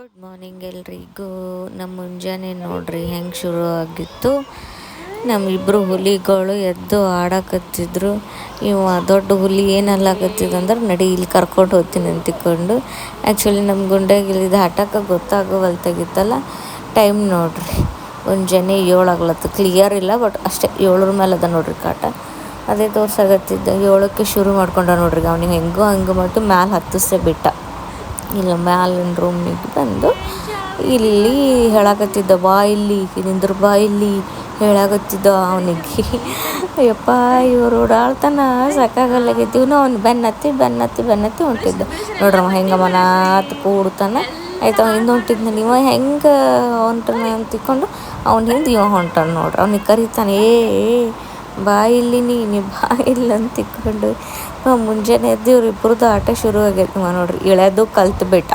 Good morning ಎಲ್ರಿಗೂ. ನಮ್ಮ ಮುಂಜಾನೆ ನೋಡ್ರಿ ಹೆಂಗೆ ಶುರು ಆಗಿತ್ತು. ನಮ್ಮಿಬ್ಬರು ಹುಲಿಗಳು ಎದ್ದು ಆಡಕತ್ತಿದ್ರು. ಇವ ದೊಡ್ಡ ಹುಲಿ ಏನಲ್ಲಾಕತ್ತಿದಂದ್ರೆ ನಡಿ ಇಲ್ಲಿ ಕರ್ಕೊಂಡು ಹೋಗ್ತೀನಿ ಅಂತಿಕೊಂಡು. ಆ್ಯಕ್ಚುಲಿ ನಮ್ಮ ಇಲ್ಲಿದ್ದು ಆಟಕ್ಕೆ ಗೊತ್ತಾಗೋವಲ್ತಾಗಿತ್ತಲ್ಲ. ಟೈಮ್ ನೋಡ್ರಿ. ಮುಂಜಾನೆ ಏಳು ಆಗ್ಲತ್ತು. ಕ್ಲಿಯರ್ ಇಲ್ಲ ಬಟ್ ಅಷ್ಟೇ ಏಳರ ಮೇಲೆ ಅದ ನೋಡ್ರಿ ಕಾಟ. ಅದೇ ತೋರ್ಸಾಗತ್ತಿದ್ದ ಏಳಕ್ಕೆ ಶುರು ಮಾಡ್ಕೊಂಡ ನೋಡ್ರಿ ಅವ್ನಿಗೆ ಹೆಂಗೋ ಹಂಗೆ ಮತ್ತು ಮ್ಯಾಲೆ ಹತ್ತಿಸೇ ಬಿಟ್ಟ. ಇಲ್ಲ ಮ್ಯಾಲಿನ ರೂಮಿಗೆ ಬಂದು ಇಲ್ಲಿ ಹೇಳಾಕತ್ತಿದ್ದ, ಬಾ ಇಲ್ಲಿ, ನಿಂದ್ರ ಬಾ ಇಲ್ಲಿ, ಹೇಳಾಕತ್ತಿದ್ದ ಅವನಿಗೆ. ಅಯ್ಯಪ್ಪ, ಇವರು ಓಡಾಡ್ತಾನ, ಸಾಕಾಗಲ್ಲಾಗೈತಿ. ಇವನು ಅವ್ನು ಬೆನ್ನತ್ತಿ ಬೆನ್ನತ್ತಿ ಬೆನ್ನತ್ತಿ ಹೊಂಟಿದ್ದ. ನೋಡ್ರಮ್ಮ, ಹೆಂಗೆ ಮನಾತ್ ಕೂಡ್ತಾನ. ಆಯ್ತು, ಅವ್ನು ಹಿಂದೆ ಹೊಂಟಿದ್ನ. ಇವ ಹೆಂಗೆ ಹೊಂಟನ ಅಂತಿಕೊಂಡು ಅವ್ನ ಹಿಂದೆ ಇವ ಹೊಂಟಾನ ನೋಡ್ರಿ. ಅವ್ನಿಗೆ ಕರಿತಾನೆ, ಏ ಬಾ ಇಲ್ಲಿ ನೀ ಬಾ ಇಲ್ಲ ಅಂತಿಕೊಂಡು ಮುಂಜಾನೆ ಎದ್ದು ಇವ್ರಿಬ್ರದ್ದು ಆಟ ಶುರು ಆಗೈತೆ ನೋಡ್ರಿ. ಇಳ್ಯೋದು ಕಲ್ತು ಬಿಟ್ಟ.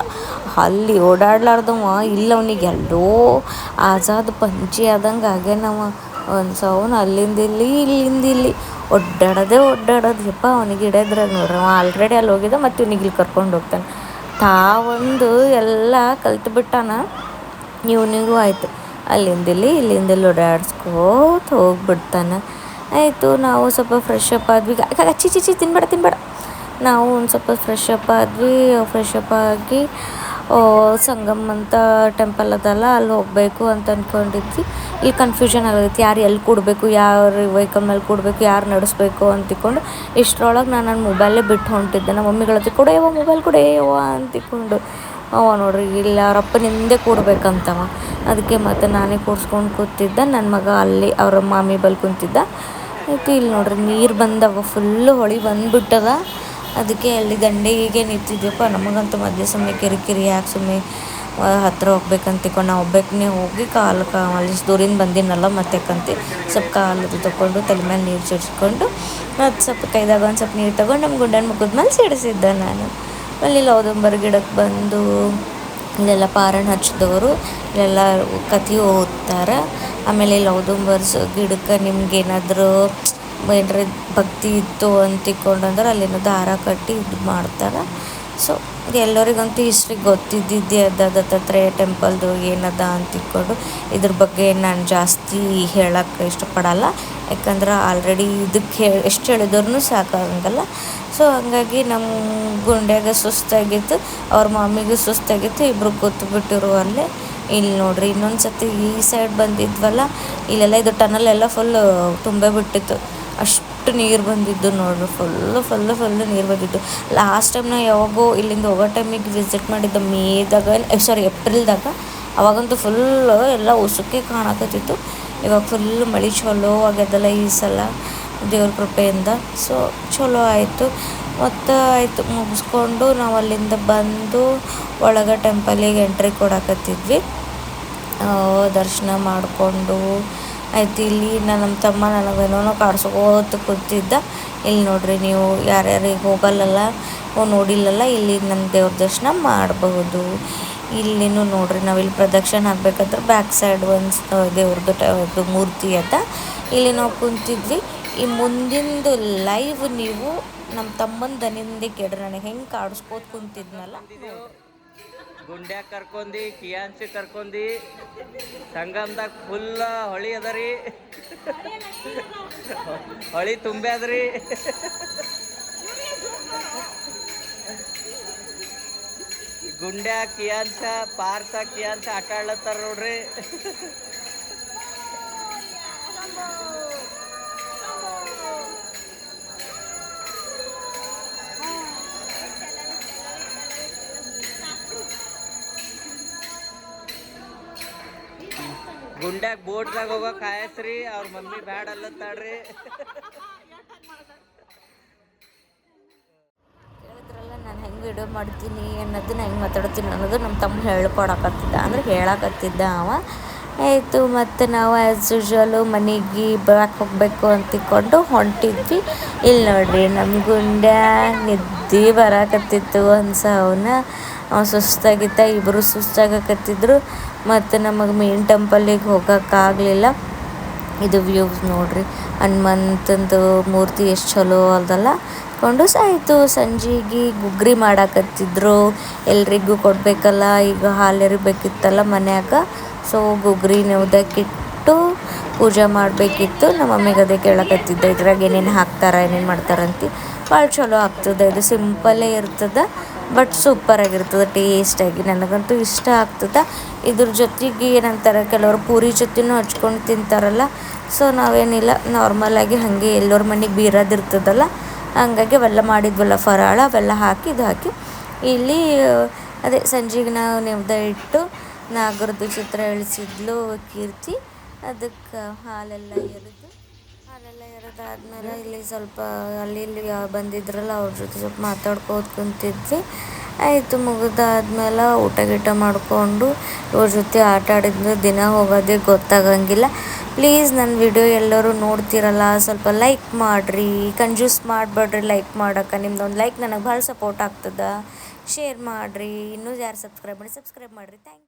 ಅಲ್ಲಿ ಓಡಾಡ್ಲಾರ್ದವ ಇಲ್ಲ ಅವನಿಗೆ ಎಲ್ಲೋ ಆಜಾದ್ ಪಂಚಿ ಆದಂಗೆ ಆಗ್ಯಾನವ ಒಂದು ಸೌನ್ ಅಲ್ಲಿಂದ ಇಲ್ಲಿ, ಇಲ್ಲಿಂದ ಇಲ್ಲಿ. ಒಡ್ಡಾಡೋದೇ ಒಡ್ಡಾಡೋದು. ಯಪ್ಪ, ಅವನಿಗೆ ಹಿಡಿಯೋದ್ರಾಗ ನೋಡ್ರಿ. ಅವ ಆಲ್ರೆಡಿ ಅಲ್ಲಿ ಹೋಗಿದ್ದ ಮತ್ತು ಇವ್ನಿಗೆ ಇಲ್ಲಿ ಕರ್ಕೊಂಡು ಹೋಗ್ತಾನೆ. ತಾವೊಂದು ಎಲ್ಲ ಕಲ್ತು ಬಿಟ್ಟಾನ. ಇವನಿಗೂ ಆಯಿತು. ಅಲ್ಲಿಂದ ಇಲ್ಲಿ, ಇಲ್ಲಿಂದ ಇಲ್ಲಿ ಓಡಾಡ್ಸ್ಕೋತ ಹೋಗ್ಬಿಡ್ತಾನೆ. ಆಯಿತು, ನಾವು ಸ್ವಲ್ಪ ಫ್ರೆಶ್ ಅಪ್ ಆದ್ವಿ. ಚಿ ಚಿ ಚಿ ತಿನ್ಬೇಡ ತಿನ್ಬೇಡ. ನಾವು ಒಂದು ಸ್ವಲ್ಪ ಫ್ರೆಶ್ ಅಪ್ ಆದ್ವಿ. ಫ್ರೆಶ್ ಅಪ್ ಆಗಿ ಸಂಗಮ್ ಅಂತ ಟೆಂಪಲ್ ಅದಲ್ಲ, ಅಲ್ಲಿ ಹೋಗಬೇಕು ಅಂತ ಅಂದ್ಕೊಂಡಿದ್ವಿ ಇಲ್ಲಿ ಕನ್ಫ್ಯೂಷನ್ ಆಗೈತಿ, ಯಾರು ಎಲ್ಲಿ ಕೊಡಬೇಕು, ಯಾರು ವೆಹಿಕಲ್ ಮೇಲೆ ಕೊಡಬೇಕು, ಯಾರು ನಡೆಸ್ಬೇಕು ಅಂತಿಕೊಂಡು, ಇಷ್ಟರೊಳಗೆ ನಾನು ನನ್ನ ಮೊಬೈಲೇ ಬಿಟ್ಟು ಹೊಂಟಿದ್ದೆ. ನಮ್ಮ ಮಮ್ಮಿಗಳ ಕೊಡೆಯವ ಮೊಬೈಲ್ ಕೊಡೆಯವ ಅಂತಿಕೊಂಡು. ಅವ ನೋಡ್ರಿ, ಇಲ್ಲ ಅವ್ರ ಅಪ್ಪನಿಂದೆ ಕೂಡ್ಬೇಕಂತವ. ಅದಕ್ಕೆ ಮತ್ತೆ ನಾನೇ ಕೂಡ್ಸ್ಕೊಂಡು ಕೂತಿದ್ದ. ನನ್ನ ಮಗ ಅಲ್ಲಿ ಅವ್ರ ಮಾಮಿ ಬಲ್ ಕುಂತಿದ್ದ. ಆಯ್ತು, ಇಲ್ಲಿ ನೋಡ್ರಿ, ನೀರು ಬಂದವ ಫುಲ್ಲು ಹೊಳಿ ಬಂದ್ಬಿಟ್ಟದ. ಅದಕ್ಕೆ ಅಲ್ಲಿ ದಂಡೆಗೆ ನಿಂತಿದ್ವಪ್ಪ ನಮಗಂತೂ ಮಧ್ಯ ಸಮಯ ಕಿರಿಕಿರಿ, ಯಾಕೆ ಸುಮ್ಮನೆ ಹತ್ತಿರ ಹೋಗ್ಬೇಕಂತಿಕೊಂಡು ನಾವು ಒಬ್ಬಾಕಿನೇ ಹೋಗಿ ಕಾಲು ಅಲ್ಲಿ ದೂರಿಂದ ಬಂದಿನಲ್ಲ ಮತ್ತೆ ಕಂತಿ. ಸ್ವಲ್ಪ ಕಾಲು ತಗೊಂಡು ತಲೆ ಮೇಲೆ ನೀರು ಸಿಡಿಸ್ಕೊಂಡು ಮತ್ತು ಸ್ವಲ್ಪ ಕೈದಾಗ ಒಂದು ಸ್ವಲ್ಪ ನೀರು ತಗೊಂಡು ನಮ್ಮ ಗುಂಡನ ಮುಖದ ಮೇಲೆ ಸಿಡಿಸಿದ್ದೆ ನಾನು. ಅಲ್ಲಿ ಲೌದಂಬರ್ ಗಿಡಕ್ಕೆ ಬಂದು ಇಲ್ಲೆಲ್ಲ ಪಾರಣ ಹಚ್ಚಿದವರು ಇಲ್ಲೆಲ್ಲ ಕತೆ ಓದ್ತಾರೆ ಆಮೇಲೆ ಲೌದಂಬರ್ಸ್ ಗಿಡಕ್ಕೆ ನಿಮ್ಗೇನಾದರೂ ಏನಾರ ಭಕ್ತಿ ಇತ್ತು ಅಂತ ಅಂತಿಕೊಂಡಂದ್ರೆ ಅಲ್ಲಿನ ದಾರ ಕಟ್ಟಿ ಇದು ಮಾಡ್ತಾರೆ. ಸೊ, ಎಲ್ಲರಿಗಂತೂ ಹಿಸ್ಟ್ರಿ ಗೊತ್ತಿದ್ದಿದ್ದೇ ಅದ ಹತ್ರ ಟೆಂಪಲ್ದು ಏನದ ಅಂತ ಇಕ್ಕೊಂಡು ಇದ್ರ ಬಗ್ಗೆ ನಾನು ಜಾಸ್ತಿ ಹೇಳಕ್ಕೆ ಇಷ್ಟಪಡಲ್ಲ. ಯಾಕಂದ್ರೆ ಆಲ್ರೆಡಿ ಇದಕ್ಕೆ ಹೇಳಿ ಎಷ್ಟು ಹೇಳಿದ್ರು ಸಾಕಾಗಂಗಿಲ್ಲ. ಸೊ ಹಂಗಾಗಿ ನಮ್ಮ ಗುಂಡ್ಯಾಗ ಸುಸ್ತಾಗಿತ್ತು, ಅವ್ರ ಮಾಮಿಗೂ ಸುಸ್ತಾಗಿತ್ತು ಇಬ್ಬರು ಕೂತ್ಬಿಟ್ಟಿರು ಅಲ್ಲೇ. ಇಲ್ಲಿ ನೋಡ್ರಿ ಇನ್ನೊಂದು ಸತಿ ಈ ಸೈಡ್ ಬಂದಿದ್ವಲ್ಲ, ಇಲ್ಲೆಲ್ಲ ಇದು ಟನಲ್ ಎಲ್ಲ ಫುಲ್ಲು ತುಂಬೇ ಬಿಟ್ಟಿತ್ತು. ಅಷ್ಟು ನೀರು ಬಂದಿದ್ದು ನೋಡ್ರಿ ಫುಲ್ಲು ಫುಲ್ಲು ಫುಲ್ಲು ನೀರು ಬಂದಿದ್ದು. ಲಾಸ್ಟ್ ಟೈಮ್ ನಾ ಯಾವಾಗೋ ಇಲ್ಲಿಂದ ಹೋಗೋ ಟೈಮಿಗೆ ವಿಸಿಟ್ ಮಾಡಿದ್ದೆ ಮೇದಾಗ ಸಾರಿ ಏಪ್ರಿಲ್ದಾಗ, ಅವಾಗಂತೂ ಫುಲ್ಲು ಎಲ್ಲ ಉಸುಕೆ ಕಾಣಕತ್ತಿತ್ತು. ಇವಾಗ ಫುಲ್ಲು ಮಳೆ ಚಲೋ ಆಗ್ಯದಲ್ಲ ಈ ಸಲ. ದೇವ್ರ ಕೃಪೆಯಿಂದ. ಸೊ ಚಲೋ ಆಯಿತು. ಮತ್ತು ಆಯಿತು, ಮುಗಿಸ್ಕೊಂಡು ನಾವು ಅಲ್ಲಿಂದ ಬಂದು ಒಳಗೆ ಟೆಂಪಲಿಗೆ ಎಂಟ್ರಿ ಕೊಡಕತ್ತಿದ್ವಿ. ದರ್ಶನ ಮಾಡಿಕೊಂಡು ಆಯ್ತು. ಇಲ್ಲಿ ನಮ್ಮ ತಮ್ಮ ನನಗೇನೋ ಕಾಡ್ಸ್ಕೋತ ಕೂತಿದ್ದ. ಇಲ್ಲಿ ನೋಡ್ರಿ ನೀವು ಯಾರ್ಯಾರಿಗೆ ಹೋಗಲ್ಲಲ್ಲ ನೋಡಿಲ್ಲಲ್ಲ, ಇಲ್ಲಿ ನಮ್ಮ ದೇವ್ರ ದರ್ಶನ ಮಾಡಬಹುದು. ಇಲ್ಲಿನೂ ನೋಡ್ರಿ ನಾವಿಲ್ಲಿ ಪ್ರದಕ್ಷಿಣೆ ಹಾಕ್ಬೇಕಂದ್ರೆ ಬ್ಯಾಕ್ ಸೈಡ್ ಒಂದು ದೇವ್ರದ್ದು ಮೂರ್ತಿ ಅದ. ಇಲ್ಲಿ ನಾವು ಕುಂತಿದ್ವಿ. ಈ ಮುಂದಿಂದು ಲೈವ್ ನೀವು ನಮ್ಮ ತಮ್ಮನ ದನಿಂದೆ ಕೇಳ್ರಿ. ನನಗೆ ಹೆಂಗೆ ಕಾಡಿಸ್ಕೋತ ಕುಂತಿದ್ನಲ್ಲ? ಗುಂಡ್ಯಾಗ ಕರ್ಕೊಂಡಿ, ಕಿಯಾನ್ಸಿ ಕರ್ಕೊಂಡಿ, ಸಂಗಮದಾಗ ಫುಲ್ ಹೊಳಿ ಅದರಿ. ಹೊಳಿ ತುಂಬೆ ಅದ್ರಿ. ಗುಂಡ್ಯಾ, ಕಿಯಾನ್ಸ, ಪಾರ್ಸ, ಕಿಯಾನ್ಸ ಆಟ ನೋಡ್ರಿ. ಗುಂಡ್ಯಾಗ ಬೋಟ್ದಾಗ ಹೋಗೋ ಕಾಯಸ್ರಿ ಅವ್ರ ಮಮ್ಮಿ ಬ್ಯಾಡ ಅಲ್ಲತ್ತಾಳ್ರಿ ನಾನು ಹೆಂಗೆ ವಿಡಿಯೋ ಮಾಡ್ತೀನಿ ಅನ್ನೋದನ್ನ ಹೆಂಗೆ ಮಾತಾಡ್ತೀನಿ ಅನ್ನೋದು ನಮ್ಮ ತಮ್ಮ ಹೇಳ್ಕೊಡಕತ್ತಿದ್ದ. ಅಂದ್ರೆ ಹೇಳಕತ್ತಿದ್ದ ಅವ. ಆಯಿತು, ಮತ್ತು ನಾವು ಆ್ಯಸ್ ಯೂಶ್ವಲು ಮನೆಗೆ ಬ್ಯಾಕ್ ಹೋಗಬೇಕು ಅಂತಿಕೊಂಡು ಹೊಂಟಿದ್ವಿ. ಇಲ್ಲಿ ನೋಡ್ರಿ ನಮ್ಮ ಗುಂಡ್ಯಾ ನಿದ್ದೆ ಅನ್ಸ ಒಂದು ಅವನ ಸುಸ್ತಾಗಿತ್ತ ಇಬ್ಬರು ಸುಸ್ತಾಗಕತ್ತಿದ್ರು. ಮತ್ತು ನಮಗೆ ಮೇನ್ ಟೆಂಪಲ್ಲಿಗೆ ಹೋಗೋಕ್ಕಾಗಲಿಲ್ಲ. ಇದು ವ್ಯೂಸ್ ನೋಡ್ರಿ. ಹನುಮಂತಂದು ಮೂರ್ತಿ ಎಷ್ಟು ಚಲೋ ಅಲ್ದಲ್ಲ. ಕೊಂಡು ಸಾಯಿತು. ಸಂಜೆಗೆ ಗುಗ್ರಿ ಮಾಡಾಕತ್ತಿದ್ರು. ಎಲ್ರಿಗೂ ಕೊಡಬೇಕಲ್ಲ. ಈಗ ಹಾಲು ಎರಿಬೇಕಿತ್ತಲ್ಲ ಮನ್ಯಾಗ. ಸೊ ಗುಗ್ರಿ ನೆವ್ದಕ್ಕಿಟ್ಟು ಪೂಜೆ ಮಾಡಬೇಕಿತ್ತು. ನಮ್ಮ ಮಮ್ಮಿಗೆ ಅದೇ ಕೇಳಕತ್ತಿದ್ದೆ. ಇದ್ರಾಗ ಏನೇನು ಹಾಕ್ತಾರೆ, ಏನೇನು ಮಾಡ್ತಾರಂತ ಭಾಳ ಚಲೋ ಆಗ್ತದೆ. ಇದು ಸಿಂಪಲ್ಲೇ ಇರ್ತದೆ. ಬಟ್ ಸೂಪರಾಗಿರ್ತದೆ ಟೇಸ್ಟಾಗಿ ನನಗಂತೂ ಇಷ್ಟ ಆಗ್ತದೆ. ಇದ್ರ ಜೊತೆಗೆ ಏನಂತಾರೆ, ಕೆಲವರು ಪೂರಿ ಜೊತೆನೂ ಹಚ್ಕೊಂಡು ತಿಂತಾರಲ್ಲ ಸೊ ನಾವೇನಿಲ್ಲ ನಾರ್ಮಲಾಗಿ ಹಾಗೆ ಎಲ್ಲರ ಮನೆಗೆ ಬೀರೋದಿರ್ತದಲ್ಲ ಹಂಗಾಗಿ ಅವೆಲ್ಲ ಮಾಡಿದ್ವಲ್ಲ ಫರಾಳ, ಅವೆಲ್ಲ ಹಾಕಿ ಇದು ಹಾಕಿ. ಇಲ್ಲಿ, ಅದೇ ಸಂಜೆಗೆ ನಾವು ನೆವ್ದ ಇಟ್ಟು ನಾಗರದ್ದು ಚಿತ್ರ ಇಳಿಸಿದ್ಲು ಕೀರ್ತಿ. ಅದಕ್ಕೆ ಹಾಲೆಲ್ಲ ಎರೆದು ಎರೆದಾದ್ಮೇಲೆ ಇಲ್ಲಿ ಸ್ವಲ್ಪ ಅಲ್ಲಿ ಇಲ್ಲಿ ಬಂದಿದ್ರಲ್ಲ ಅವ್ರ ಜೊತೆ ಸ್ವಲ್ಪ ಮಾತಾಡ್ಕೋತ ಕುಂತಿದ್ವಿ. ಆಯಿತು ಮುಗಿದಾದ್ಮೇಲೆ ಊಟ ಗೀಟ ಮಾಡಿಕೊಂಡು ಇವ್ರ ಜೊತೆ ಆಟ ಆಡಿದ್ರೆ ದಿನ ಹೋಗೋದೇ ಗೊತ್ತಾಗಂಗಿಲ್ಲ. ಪ್ಲೀಸ್ ನನ್ನ ವಿಡಿಯೋ ಎಲ್ಲರೂ ನೋಡ್ತಿರಲ್ಲ, ಸ್ವಲ್ಪ ಲೈಕ್ ಮಾಡಿರಿ ಕಂಜೂಸ್ ಮಾಡಬೇಡ್ರಿ, ಲೈಕ್ ಮಾಡೋಕೆ ನಿಮ್ದೊಂದು ಲೈಕ್ ನನಗೆ ಭಾಳ ಸಪೋರ್ಟ್ ಆಗ್ತದೆ. ಶೇರ್ ಮಾಡಿರಿ, ಇನ್ನೂ ಯಾರು ಸಬ್ಸ್ಕ್ರೈಬ್ ಮಾಡಿ ಸಬ್ಸ್ಕ್ರೈಬ್ ಮಾಡಿರಿ. ಥ್ಯಾಂಕ್